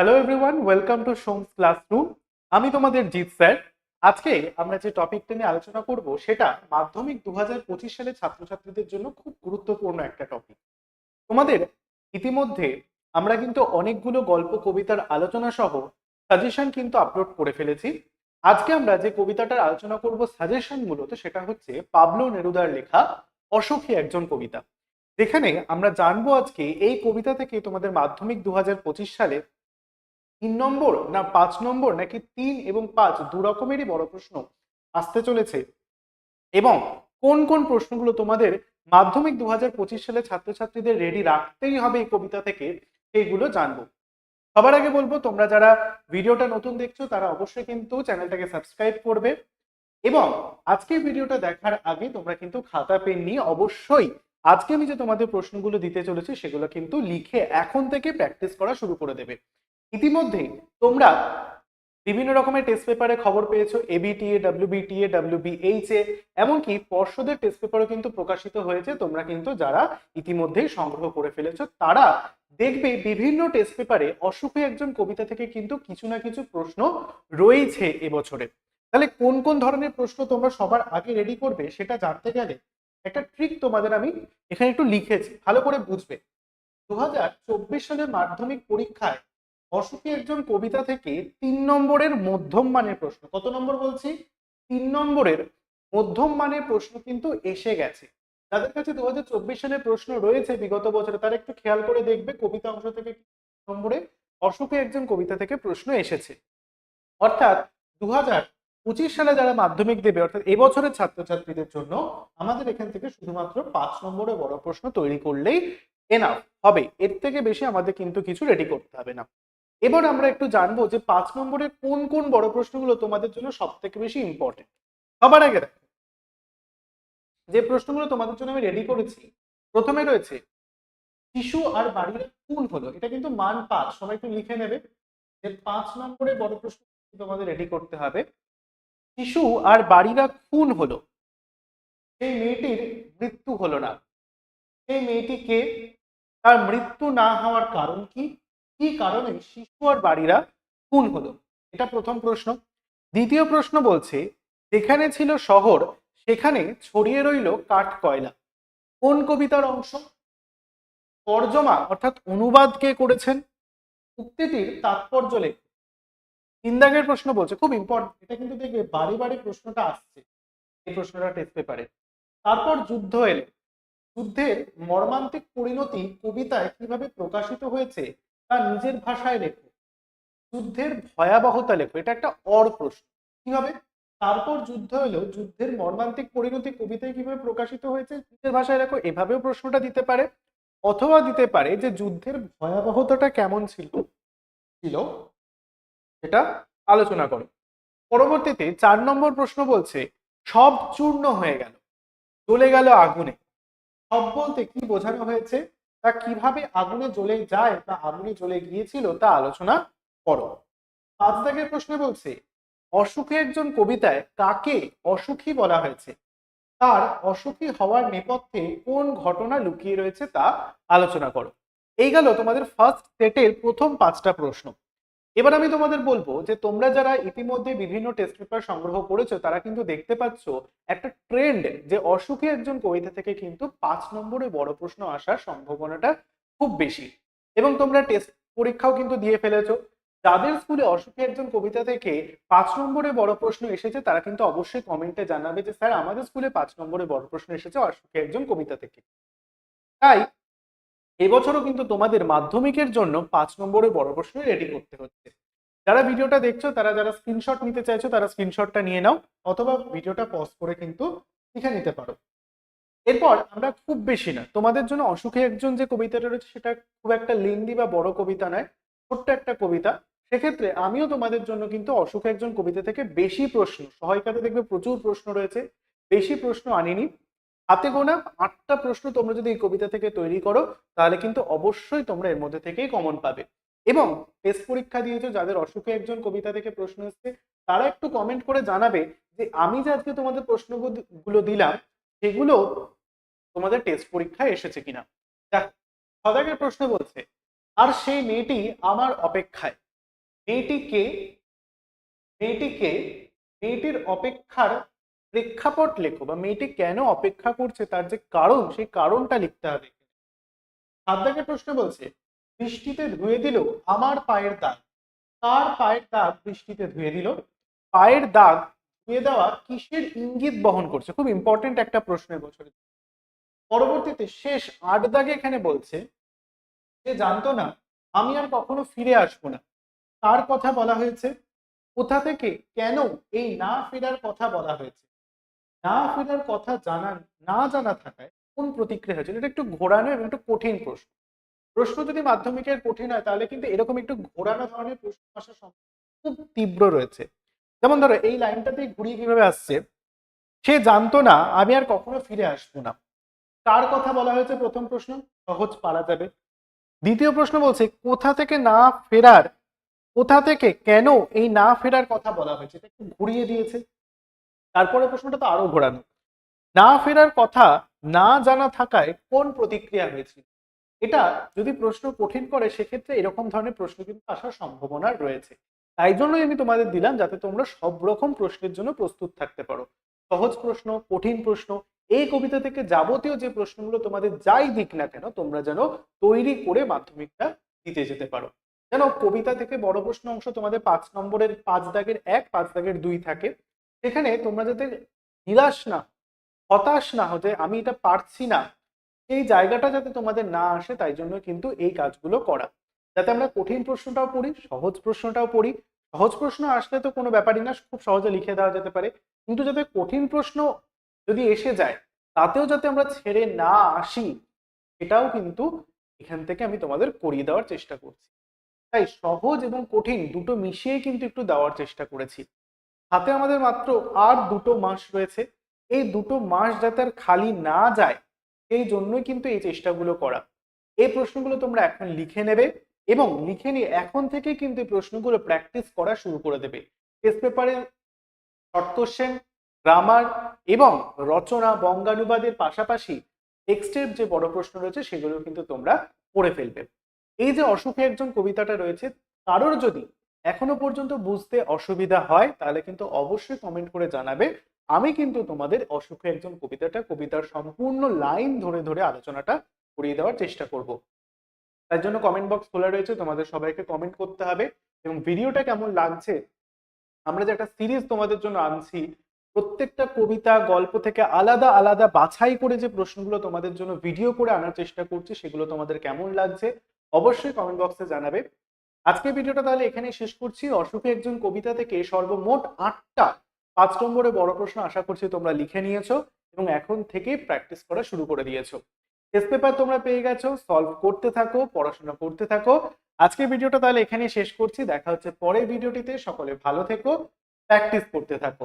Hello everyone welcome to Som's classroom আমি তোমাদের Jeet sir. আজকে আমরা যে টপিকটা নিয়ে আলোচনা করব, সেটা মাধ্যমিক দু সালে ছাত্রছাত্রীদের জন্য খুব গুরুত্বপূর্ণ একটা টপিক। তোমাদের ইতিমধ্যে আমরা কিন্তু অনেকগুলো গল্প, কবিতার আলোচনা সহ সাজেশন কিন্তু আপলোড করে ফেলেছি। আজকে আমরা যে কবিতাটার আলোচনা করব সাজেশন মূলত, সেটা হচ্ছে পাবলো নেরুদার লেখা অসুখী একজন কবিতা। যেখানে আমরা জানব আজকে এই কবিতা থেকে তোমাদের মাধ্যমিক দু হাজার পঁচিশ সালে তিন নম্বর না পাঁচ নম্বর নাকি তিন এবং পাঁচ দু রকমেরই বড় প্রশ্ন আসতে চলেছে। এবং কোন কোন প্রশ্নগুলো তোমাদের মাধ্যমিক দু হাজার সালে ছাত্রছাত্রীদের রেডি রাখতেই হবে এই কবিতা থেকে, সেইগুলো জানব। সবার আগে বলব, তোমরা যারা ভিডিওটা নতুন দেখছ, তারা অবশ্যই কিন্তু চ্যানেলটাকে সাবস্ক্রাইব করবে। এবং আজকে ভিডিওটা দেখার আগে তোমরা কিন্তু খাতা, পেন নিয়ে অবশ্যই আজকে আমি যে তোমাদের প্রশ্নগুলো দিতে চলেছি, সেগুলো কিন্তু লিখে এখন থেকে প্র্যাকটিস করা শুরু করে দেবে। ইতিমধ্যেই তোমরা বিভিন্ন রকমের টেস্ট পেপারে খবর পেয়েছ এবিটিএ ডাব্লিউবিটিএ এ এমনকি পর্ষদের টেস্ট পেপারও কিন্তু প্রকাশিত হয়েছে। তোমরা কিন্তু যারা ইতিমধ্যেই সংগ্রহ করে ফেলেছো, তারা দেখবে বিভিন্ন টেস্ট পেপারে অসুখী একজন কবিতা থেকে কিন্তু কিছু না কিছু প্রশ্ন রয়েছে এবছরে। তাহলে কোন কোন ধরনের প্রশ্ন তোমরা সবার আগে রেডি করবে সেটা জানতে গেলে একটা ট্রিক তোমাদের আমি এখানে একটু লিখেছি, ভালো করে বুঝবে। দু হাজার চব্বিশ সালের মাধ্যমিক পরীক্ষায় অসুখী একজন কবিতা থেকে তিন নম্বরের মধ্যম মানের প্রশ্ন। কত নম্বর বলছি? তিন নম্বরের মধ্যম মানের প্রশ্ন কিন্তু এসে গেছে। যাদের কাছে দু সালের প্রশ্ন রয়েছে বিগত বছরে, তারা একটু খেয়াল করে দেখবে কবিতা অংশ থেকে নম্বরে অসুখী একজন কবিতা থেকে প্রশ্ন এসেছে। অর্থাৎ দু পঁচিশ সালে যারা মাধ্যমিক দেবে, অর্থাৎ এবছরের ছাত্রছাত্রীদের জন্য আমাদের এখান থেকে শুধুমাত্র পাঁচ নম্বরে বড় প্রশ্ন তৈরি করলেই এনাফ হবে। এর থেকে বেশি আমাদের কিন্তু কিছু রেডি করতে হবে না। এবার আমরা একটু জানব যে পাঁচ নম্বরের কোন কোন বড় প্রশ্নগুলো তোমাদের জন্য সব থেকে বেশি ইম্পর্টেন্ট সবার আগে দেখো। যে প্রশ্নগুলো তোমাদের জন্য আমি রেডি করেছি, প্রথমে রয়েছে, শিশু আর বাড়ির কোন হলো? এটা কিন্তু মান পাঁচ, সবাই একটু লিখে নেবে। যে পাঁচ নম্বরের বড় প্রশ্ন তোমাদের রেডি করতে হবে, শিশু আর বাড়িরা খুন হলো? সেই মেয়েটির মৃত্যু হলো না। সেই মেয়েটিকে তার মৃত্যু না হওয়ার কারণ কি? কি কারণে শিশু আর বাড়িরা খুন হলো? এটা প্রথম প্রশ্ন। দ্বিতীয় প্রশ্ন বলছে, যেখানে ছিল শহর, সেখানে ছড়িয়ে রইল কাঠ কয়লা। কোন কবিতার অংশ? তর্জমা, অর্থাৎ অনুবাদ কে করেছেন? উক্তিটির তাৎপর্য লেখ। তিন দাগের প্রশ্ন বলছে, খুব ইম্পর্টেন্ট এটা কিন্তু দেখবে বাড়ি বাড়ি প্রশ্নটা আসছে, এই প্রশ্নটা টেস্ট পেপারে তারপর যুদ্ধ এলো। যুদ্ধের মর্মান্তিক পরিণতি কবিতায় কীভাবে প্রকাশিত হয়েছে? তা নিজের ভাষায় লেখো। যুদ্ধের ভয়াবহতা লেখো। এটা একটা অর প্রশ্ন। কীভাবে তারপর যুদ্ধ এলো যুদ্ধের মর্মান্তিক পরিণতি কবিতায় কীভাবে প্রকাশিত হয়েছে, নিজের ভাষায় লেখো, এভাবেও প্রশ্নটা দিতে পারে। অথবা দিতে পারে যে যুদ্ধের ভয়াবহতাটা কেমন ছিল? ছিল। এটা আলোচনা করো। পরবর্তীতে চার নম্বর প্রশ্ন বলছে, সব চূর্ণ হয়ে গেল। জ্বলে গেল আগুনে। সব বলতে কি বোঝানো হয়েছে? তা কীভাবে আগুনে জ্বলে যায় বা আগুনে জ্বলে গিয়েছিল তা আলোচনা করো। পাঁচ দাগের প্রশ্নে বলছে, অসুখী একজন কবিতায় কাকে অসুখী বলা হয়েছে? তার অসুখী হওয়ার নেপথ্যে কোন ঘটনা লুকিয়ে রয়েছে তা আলোচনা করো। এই গেল তোমাদের ফার্স্ট সেটের প্রথম পাঁচটা প্রশ্ন। এবার আমি তোমাদের বলব যে তোমরা যারা ইতিমধ্যে বিভিন্ন টেস্ট পেপার সংগ্রহ করেছ, তারা কিন্তু দেখতে পাচ্ছ একটা ট্রেন্ড যে অসুখী একজন কবিতা থেকে কিন্তু পাঁচ নম্বরে বড় প্রশ্ন আসার সম্ভাবনাটা খুব বেশি। এবং তোমরা টেস্ট পরীক্ষাও কিন্তু দিয়ে ফেলেছো। যাদের স্কুলে অসুখী একজন কবিতা থেকে পাঁচ নম্বরে বড় প্রশ্ন এসেছে, তারা কিন্তু অবশ্যই কমেন্টে জানাবে যে, স্যার, আমাদের স্কুলে পাঁচ নম্বরে বড় প্রশ্ন এসেছে অসুখী একজন কবিতা থেকে। তাই এবছরও কিন্তু তোমাদের মাধ্যমিকের জন্য পাঁচ নম্বরে বড় প্রশ্ন রেডি করতে হচ্ছে। যারা ভিডিওটা দেখছ, তারা যারা স্ক্রিনশট নিতে চাইছো, তারা স্ক্রিনশটটা নিয়ে নাও, অথবা ভিডিওটা পজ করে কিন্তু লিখে নিতে পারো। এরপর আমরা খুব বেশি না, তোমাদের জন্য অসুখে একজন যে কবিতাটা রয়েছে, সেটা খুব একটা লেন্দি বা বড় কবিতা নয়, ছোট্ট একটা কবিতা। সেক্ষেত্রে আমিও তোমাদের জন্য কিন্তু অসুখে একজন কবিতা থেকে বেশি প্রশ্ন, সহায়িকাতে দেখবে প্রচুর প্রশ্ন রয়েছে, বেশি প্রশ্ন আনিনি। হাতে গোনা আটটা প্রশ্ন তোমরা যদি এই কবিতা থেকে তৈরি করো, তাহলে কিন্তু অবশ্যই তোমরা এর মধ্যে থেকেই কমন পাবে। এবং টেস্ট পরীক্ষা দিয়েছ, যাদের অসুখে একজন কবিতা থেকে প্রশ্ন এসছে, তারা একটু কমেন্ট করে জানাবে যে, আমি যে আজকে তোমাদের প্রশ্নগুলো দিলাম, সেগুলো তোমাদের টেস্ট পরীক্ষায় এসেছে কিনা। সদাগের প্রশ্ন বলছে, আর সেই মেয়েটি আমার অপেক্ষায়। মেয়েটিকে মেয়েটিকে মেয়েটির অপেক্ষার প্রেক্ষাপট লেখো বা মেয়েটি কেন অপেক্ষা করছে, তার যে কারণ, সেই কারণটা লিখতে হবে। দাগের প্রশ্ন বলছে, বৃষ্টিতে ধুয়ে দিল আমার পায়ের দাগ। তার পায়ের দাগ বৃষ্টিতে ধুয়ে দিল? পায়ের দাগ ধুয়ে দেওয়া কিসের ইঙ্গিত বহন করছে? খুব ইম্পর্টেন্ট একটা প্রশ্ন বছরে। পরবর্তীতে শেষ আট দাগে এখানে বলছে যে জানতো না, আমি আর কখনো ফিরে আসব না। তার কথা বলা হয়েছে? কোথা থেকে, কেন এই না ফেরার কথা বলা হয়েছে? না ফেরার কথা জানা না জানা থাকায় কোন প্রতিক্রিয়া হয়েছিল? এটা একটু ঘোরানো এবং একটু কঠিন প্রশ্ন। প্রশ্ন যদি মাধ্যমিকের কঠিন হয়, তাহলে কিন্তু এরকম একটু ঘোরানো ধরনের প্রশ্ন আসার খুব তীব্র রয়েছে। যেমন ধরো, এই লাইনটাতে ঘুরিয়ে কীভাবে আসছে? সে জানতো না, আমি আর কখনো ফিরে আসব না। কার কথা বলা হয়েছে প্রথম প্রশ্ন? সহজ, পারা যাবে। দ্বিতীয় প্রশ্ন বলছে, কোথা থেকে না ফেরার, কোথা থেকে কেন এই না ফেরার কথা বলা হয়েছে? এটা একটু ঘুরিয়ে দিয়েছে। তারপরে প্রশ্নটা তো আরও ঘোরানো। না ফেরার কথা না জানা থাকায় কোন প্রতিক্রিয়া হয়েছিল এটা যদি প্রশ্ন কঠিন করে, সেক্ষেত্রে এরকম ধরনের প্রশ্ন কিন্তু আসার সম্ভাবনা রয়েছে। তাই জন্যই আমি তোমাদের দিলাম যাতে তোমরা সব রকম প্রশ্নের জন্য প্রস্তুত থাকতে পারো। সহজ প্রশ্ন, কঠিন প্রশ্ন, এই কবিতা থেকে যাবতীয় যে প্রশ্নগুলো তোমাদের যাই দিক না কেন, তোমরা যেন তৈরি করে মাধ্যমিকটা দিতে যেতে পারো। যেন কবিতা থেকে বড় প্রশ্ন অংশ তোমাদের পাঁচ নম্বরের পাঁচ দাগের এক, পাঁচ দাগের দুই থাকে। সেখানে তোমরা যাতে নিরাশ না, হতাশ না হতে আমি এটা পারছি না, এই জায়গাটা যাতে তোমাদের না আসে, তাই জন্য কিন্তু এই কাজগুলো করা। যাতে আমরা কঠিন প্রশ্নটাও পড়ি, সহজ প্রশ্নটাও পড়ি। সহজ প্রশ্ন আসলে তো কোনো ব্যাপারই না, খুব সহজে লিখে দেওয়া যেতে পারে। কিন্তু যাতে কঠিন প্রশ্ন যদি এসে যায়, তাতেও যাতে আমরা ছেড়ে না আসি, এটাও কিন্তু এখান থেকে আমি তোমাদের করিয়ে দেওয়ার চেষ্টা করছি। তাই সহজ এবং কঠিন দুটো মিশিয়ে কিন্তু একটু দেওয়ার চেষ্টা করেছি। হাতে আমাদের মাত্র আর দুটো মাস রয়েছে। এই দুটো মাস যাতে আর খালি না যায়, সেই জন্যই কিন্তু এই চেষ্টাগুলো করা। এই প্রশ্নগুলো তোমরা এখন লিখে নেবে এবং লিখে নিয়ে এখন থেকে কিন্তু এই প্রশ্নগুলো প্র্যাকটিস করা শুরু করে দেবে। টেস্ট পেপারের শর্ট কোশ্চেন গ্রামার এবং রচনা, বঙ্গানুবাদের পাশাপাশি টেক্সটের যে বড় প্রশ্ন রয়েছে, সেগুলো কিন্তু তোমরা পড়ে ফেলবে। এই যে অসুখে একজন কবিতাটা রয়েছে, কারোর যদি এখনও পর্যন্ত বুঝতে অসুবিধা হয়, তাহলে কিন্তু অবশ্যই কমেন্ট করে জানাবে। আমি কিন্তু তোমাদের অসুখে একজন কবিতাটা, কবিতার সম্পূর্ণ লাইন ধরে ধরে আলোচনাটা করিয়ে দেওয়ার চেষ্টা করব। তার জন্য কমেন্ট বক্স খোলা রয়েছে, তোমাদের সবাইকে কমেন্ট করতে হবে। এবং ভিডিওটা কেমন লাগছে, আমরা যে একটা সিরিজ তোমাদের জন্য আনছি, প্রত্যেকটা কবিতা, গল্প থেকে আলাদা আলাদা বাছাই করে যে প্রশ্নগুলো তোমাদের জন্য ভিডিও করে আনার চেষ্টা করছি, সেগুলো তোমাদের কেমন লাগছে, অবশ্যই কমেন্ট বক্সে জানাবে। আজকে ভিডিওটা তাহলে এখানে শেষ করছি। অসুখে একজন কবিতা থেকে সর্বমোট আটটা পাঁচ নম্বরে বড় প্রশ্ন আশা করছি তোমরা লিখে নিয়েছো এবং এখন থেকে প্র্যাকটিস করা শুরু করে দিয়েছ। টেস্ট পেপার তোমরা পেয়ে গেছো সলভ করতে থাকো, পড়াশোনা করতে থাকো। আজকে ভিডিওটা তাহলে এখানে শেষ করছি। দেখা হচ্ছে পরের ভিডিওটিতে। সকলে ভালো থেকো প্র্যাকটিস করতে থাকো।